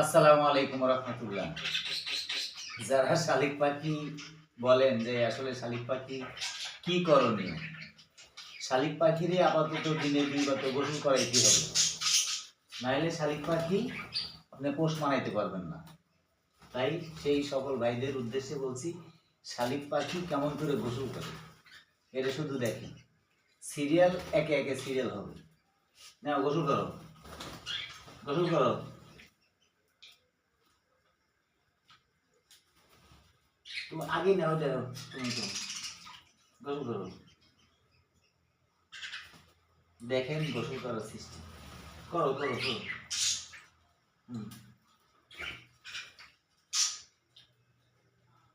আসসালামু আলাইকুম রহমতুল্লাহ যারা শালিক পাখি বলেন যে আসলে শালিক পাখি কি করণীয়? শালিক পাখিরই আপাতত দিনে বিগত গোসল করাইতে হবে? নাইলে শালিক পাখি আপনি পোষ মানাইতে পারবেন না। তাই সেই সকল ভাইদের উদ্দেশ্যে বলছি, শালিক পাখি কেমন করে গোসল করে? এটা শুধু দেখেন। সিরিয়াল একে একে সিরিয়াল হবে। না, গোসল করো। গোসল করো। তুমি আগে নাও যাও তুমি তো গোসল করো দেখেন গোসল করার করো করো করো।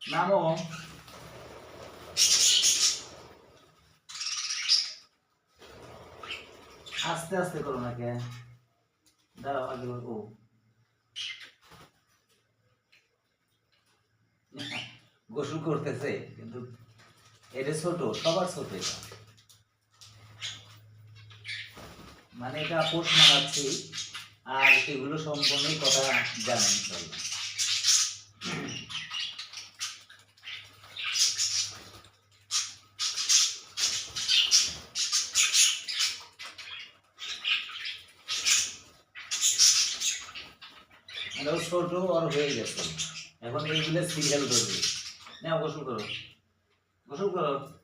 নামো। আস্তে আস্তে করো না কে দাঁড়াও, আগে ও। গোসল করতেছে, কিন্তু এটা ছোট, সবার ছোট এটা। মানে এটা পোষ মানাচ্ছি আর এগুলো সম্পূর্ণই কথা জানেন মানে ছোট আর হয়ে গেছে। এখন এইগুলো সিরিয়াল ধরবে। না, গোসল করো। গোসল করো।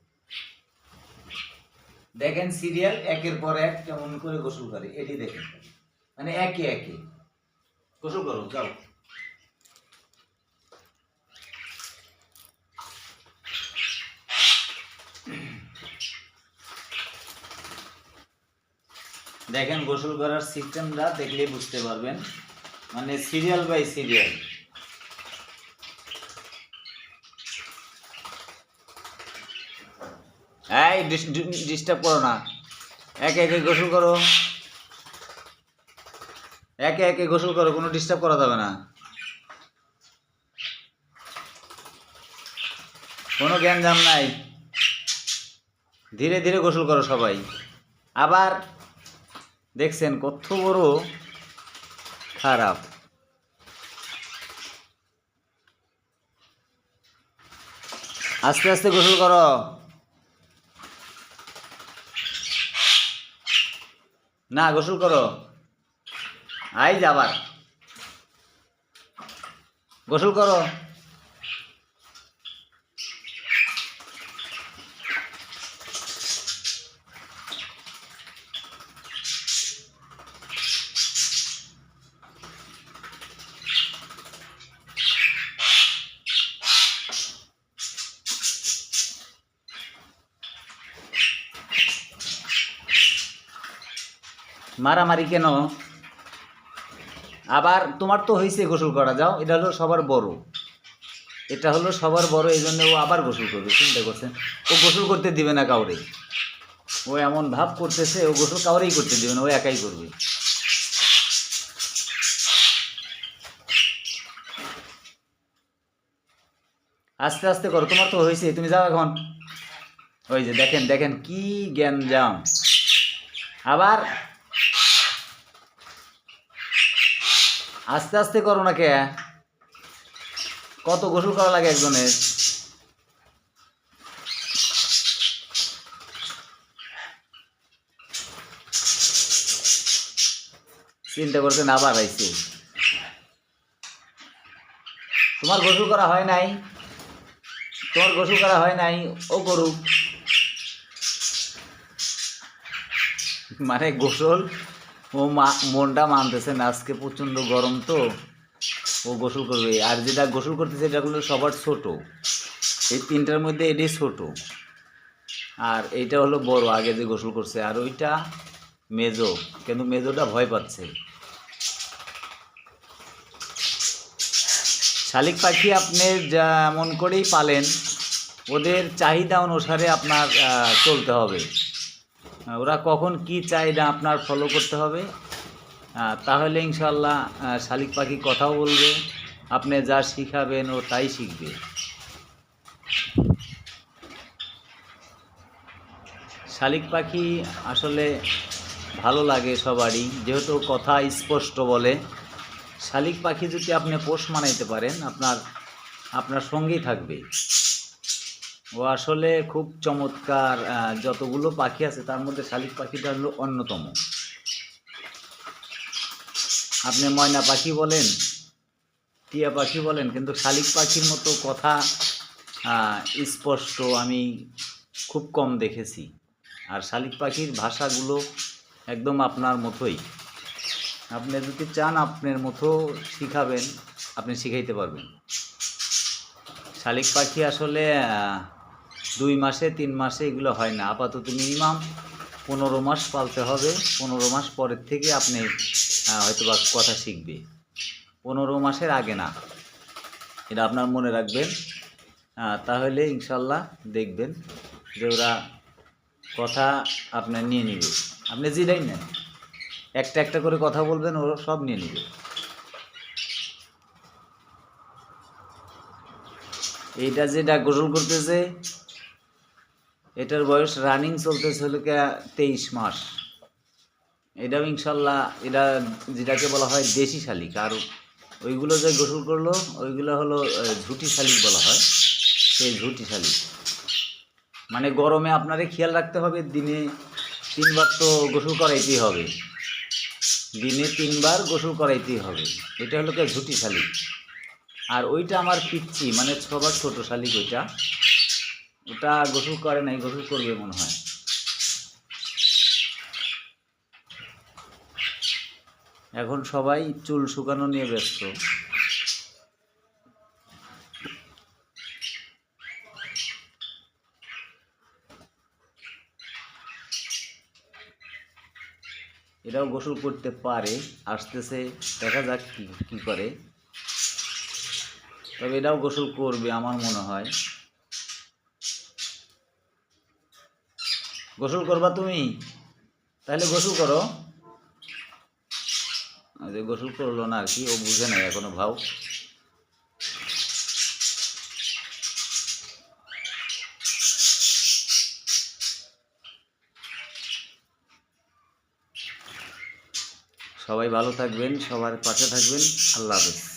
দেখেন সিরিয়াল একের পর এক কেমন করে গোসল করে। এটি দেখেন। মানে একে একে। গোসল করো, যাও। দেখেন, গোসল করার সিস্টেমটা দেখলেই বুঝতে পারবেন। মানে সিরিয়াল বাই সিরিয়াল এই ডিস্টার্ব করো না। একে একে গোসল করো। একে একে গোসল করো, কোনো ডিস্টার্ব করা যাবে না। কোনো জ্ঞান জ্ঞানজাম নাই। ধীরে ধীরে গোসল করো সবাই। আবার দেখছেন কত বড় খারাপ। আস্তে আস্তে গোসল করো। না গোসল করো। আই যাবার গোসল করো। মারামারি কেন? আবার তোমার তো হয়েছে গোসল করা, যাও, এটা হলো সবার বড়। এটা হলো সবার বড়, এই জন্য ও আবার গোসল করবে, চিন্তা করছেন ও গোসল করতে দিবে না কাউরে ও এমন ভাব করতেছে, ও গোসল কাউরেই করতে দিবে না, ও একাই করবে। আস্তে আস্তে করো, তোমার তো হয়েছে তুমি যাও এখন। ওই যে দেখেন দেখেন কি জ্ঞান জাম আবার আস্তে আস্তে করো না কে? কত গোসল করা লাগে একজনের? চিন্তা করতে না বাড়াইছে তোমার গোসল করা হয় নাই? তোমার গোসল করা হয় নাই? ও করুক। মানে গোসল ও মা, মনটা মানতেছে না, আজকে প্রচণ্ড গরম তো। ও গোসল করবে। আর যেটা গোসল করতেছে, এটা হলো সবার ছোট। এই তিনটার মধ্যে এটাই ছোট। আর এইটা হলো বড়, আগে যে গোসল করছে। আর ওইটা মেজো, কিন্তু মেজোটা ভয় পাচ্ছে। শালিক পাখি আপনি যেমন করেই পালেন, ওদের চাহিদা অনুসারে আপনার চলতে হবে। ওরা কখন কি চাহিদা আপনার ফলো করতে হবে? তাহলে ইনশাল্লাহ শালিক পাখি কথাও বলবে, আপনি যা শিখাবেন ও তাই শিখবে। শালিক পাখি আসলে ভালো লাগে সবারই, যেহেতু কথা স্পষ্ট বলে। শালিক পাখি যদি আপনি পোষ মানাইতে পারেন, আপনার আপনার সঙ্গেই থাকবে। ও আসলে খুব চমৎকার যতগুলো পাখি আছে তার মধ্যে শালিক পাখিটা হলো অন্যতম। আপনি ময়না পাখি বলেন, টিয়া পাখি বলেন, কিন্তু শালিক পাখির মতো কথা স্পষ্ট আমি খুব কম দেখেছি। আর শালিক পাখির ভাষাগুলো একদম আপনার মতোই। আপনি যদি চান আপনার মতো শিখাবেন, আপনি শিখাইতে পারবেন। শালিক পাখি আসলে দুই মাসে, তিন মাসে এগুলো হয় না। আপাতত মিনিমাম পনেরো মাস পালতে হবে। পনেরো মাস পরের থেকে আপনি হয়তো বা কথা শিখবে। পনেরো মাসের আগে না। এটা আপনার মনে রাখবেন। তাহলে ইনশাল্লাহ দেখবেন যে ওরা কথা আপনার নিয়ে নিবে। আপনি যেটাই নেন, একটা একটা করে কথা বলবেন, ওরা সব নিয়ে নিবে। এইটা যেটা গোসল করতেছে এটার বয়স রানিং চলতেছে হলো তেইশ মাস। এটাও ইনশাল্লাহ এটা যেটাকে বলা হয় দেশি শালিক। আর ওইগুলো যে গোসল করল, ওইগুলো হলো ঝুটি শালিক বলা হয়। সেই ঝুটি শালিক। মানে গরমে আপনারে খেয়াল রাখতে হবে, দিনে তিনবার তো গোসল করাইতেই হবে। দিনে তিনবার গোসল করাইতেই হবে। এটা হলো কে ঝুটি শালিক। আর ওইটা আমার পিচ্ছি মানে সবার ছোট শালিক ওইটা। ওটা গোসল করে নাই, গোসল করবে মনে হয়। এখন সবাই চুল শুকানো নিয়ে ব্যস্ত। এরাও গোসল করতে পারে, আসতেছে, দেখা যাক কি কি করে। তবে এটাও গোসল করবে, আমার মনে হয়। গোসল করবা তুমি? তাহলে গোসল করো। গোসল করল না আর কি, ও বুঝে নাই এখনও ভাও। সবাই ভালো থাকবেন, সবার পাশে থাকবেন। আল্লাহ হাফেজ।